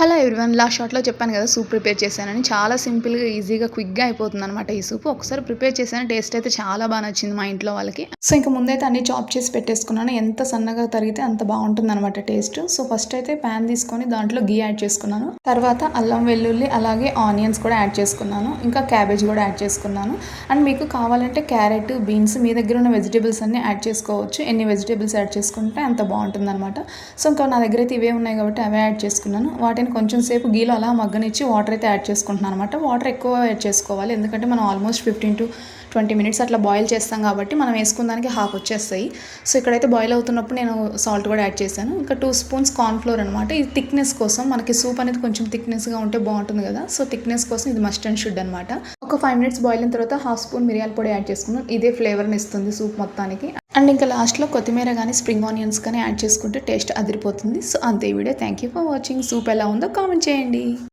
Hello everyone last షాట్లో చెప్పాను కదా సూప్ ప్రిపేర్ చేశానని. చాలా సింపుల్గా ఈజీగా క్విక్గా అయిపోతుంది అనమాట ఈ సూప్. ఒకసారి ప్రిపేర్ చేశాను టేస్ట్ అయితే చాలా బాగా నచ్చింది మా ఇంట్లో వాళ్ళకి. సో ఇంకా ముందైతే అన్ని చాప్ చేసి పెట్టేసుకున్నాను. ఎంత సన్నగా తరిగితే అంత బాగుంటుంది అనమాట టేస్ట్. సో ఫస్ట్ అయితే ప్యాన్ తీసుకొని దాంట్లో గీ యాడ్ చేసుకున్నాను. తర్వాత అల్లం వెల్లుల్లి అలాగే ఆనియన్స్ కూడా యాడ్ చేసుకున్నాను. ఇంకా క్యాబేజ్ కూడా యాడ్ చేసుకున్నాను. అండ్ మీకు కావాలంటే క్యారెట్ బీన్స్ మీ దగ్గర ఉన్న వెజిటేబుల్స్ అన్ని యాడ్ చేసుకోవచ్చు. ఎన్ని వెజిటేబుల్స్ యాడ్ చేసుకుంటే అంత బాగుంటుంది అనమాట సో ఇంకా నా దగ్గర అయితే ఇవే ఉన్నాయి కాబట్టి అవే యాడ్ చేసుకున్నాను. వాటిని కొంచెం సేపు గీలో అలా మగ్గనిచ్చి వాటర్ అయితే యాడ్ చేసుకుంటున్నాను అనమాట వాటర్ ఎక్కువ యాడ్ చేసుకోవాలి. ఎందుకంటే మనం almost fifteen to twenty minutes అట్లా బాయిల్ చేస్తాం కాబట్టి మనం వేసుకున్న దానికి హాఫ్ వచ్చేస్తాయి. సో ఇక్కడైతే బాయిల్ అవుతున్నప్పుడు నేను సాల్ట్ కూడా యాడ్ చేశాను. ఇంకా టూ స్పూన్స్ కార్న్ఫ్లోర్ అనమాట ఇది థిక్నెస్ కోసం మనకి సూప్ అనేది కొంచెం థిక్నెస్గా ఉంటే బాగుంటుంది కదా. సో థిక్నెస్ కోసం ఇది మస్ట్ అండ్ షుడ్ అనమాట ఒక ఫైవ్ మినిట్స్ బాయిల్ అయిన తర్వాత హాఫ్ స్పూన్ మిరియాల పొడి యాడ్ చేసుకున్నాను ఇదే ఫ్లేవర్ని ఇస్తుంది సూప్ మొత్తానికి. అండ్ ఇంకా లాస్ట్లో కొత్తిమీర కానీ స్ప్రింగ్ ఆనియన్స్ కానీ యాడ్ చేసుకుంటే టేస్ట్ అదిరిపోతుంది. సో అంతే video. Thank you for watching. Soup ఎలా ఉందో కామెంట్ చేయండి.